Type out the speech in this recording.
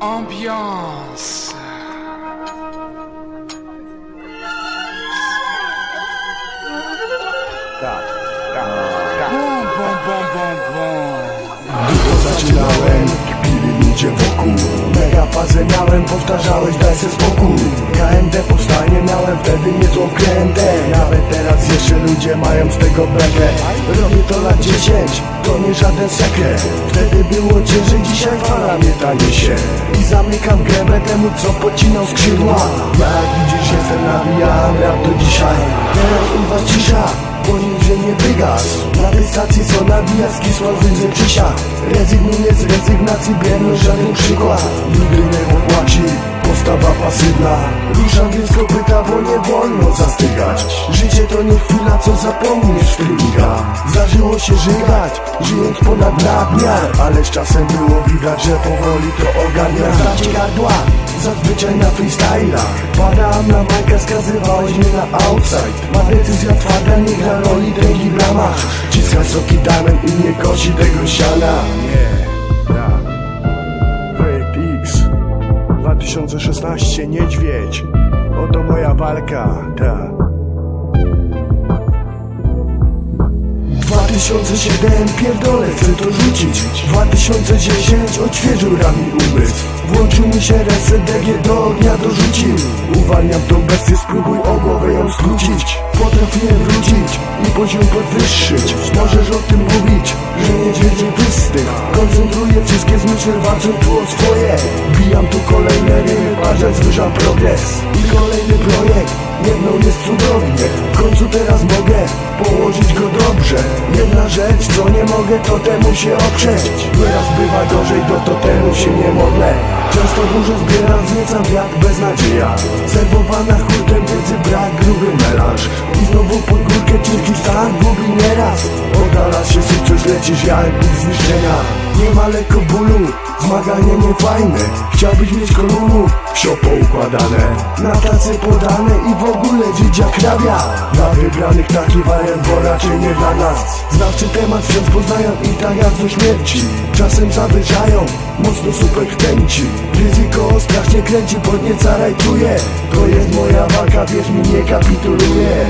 Ambiance. Bom, bom, bom, bom, bom. Gdy zaczynałem, kpili ludzie wokół Mega fazę miałem, powtarzałeś daj se spokój KMD powstanie wtedy niezłą wkrętę Nawet teraz jeszcze ludzie mają z tego bekę Robię to lat 10, to nie żaden sekret. Wtedy było ciężej, dzisiaj fala mnie ta niesie I zamykam gębę temu co pocinał skrzydła. Jak widzisz jestem nawijam rap do dzisiaj. Teraz u was cisza bo nigdzie nie wygas Na tej stacji co nabija skisła wyjdzie przysiad. Rezygnuję z rezygnacji, bierny żaden przykład. Nigdy nie popłaci, postawa pasywna. Ruszam więc kopyta, bo nie wolno zastygać. Życie to nie chwila, co zapomniesz w trybika Zdarzyło się żygać, żyjąc ponad nadmiar Ale z czasem było widać, że powoli to ogarnia. Znacie gardła, zazwyczaj na freestyla Padam na majkę, skazywałeś mnie na outside. Ma decyzja twarda, nie gra roli dręgi w ramach. Ciska soki diamond i nie kosi tego siana 2016 Niedźwiedź. Oto moja walka, ta 2007 pierdolę, chcę to rzucić. 2010 odświeżył rami umysł. Włączył mi się reset, DG do ognia dorzucił. Uwalniam tą bestię, spróbuj o głowę ją skrócić. Potrafiłem wrócić i poziom podwyższyć. Możesz o tym mówić, że niedźwiedzie wystych Koncentruję wszystkie zmysły, walczę tu o swoje. Bijam tu kolejne rymy, parzę zwyżam progres. I kolejny projekt, jedną jest cudownie. W końcu teraz mogę położyć go dobrze. Jedna rzecz, co nie mogę, to temu się oprzeć. Nieraz bywa gorzej, do totemu się nie modlę. Często dużo zbieram, zniecam wiatr bez nadzieja Serwowana hurtem, wiedzy brak, gruby melanż I znowu lecisz jak zniszczenia Nie ma lekko bólu, zmaganie niefajne Chciałbyś mieć kolumnu, wsio poukładane. Na tacy podane i w ogóle dzidzia hrabia. Dla wybranych taki wariant, bo raczej nie dla nas. Znawcy temat wciąż poznają i tak jak do śmierci. Czasem zawyżają, mocno super chęci Ryzyko strasznie kręci, podnieca rajcuje To jest moja walka, wierz mi, nie kapituluję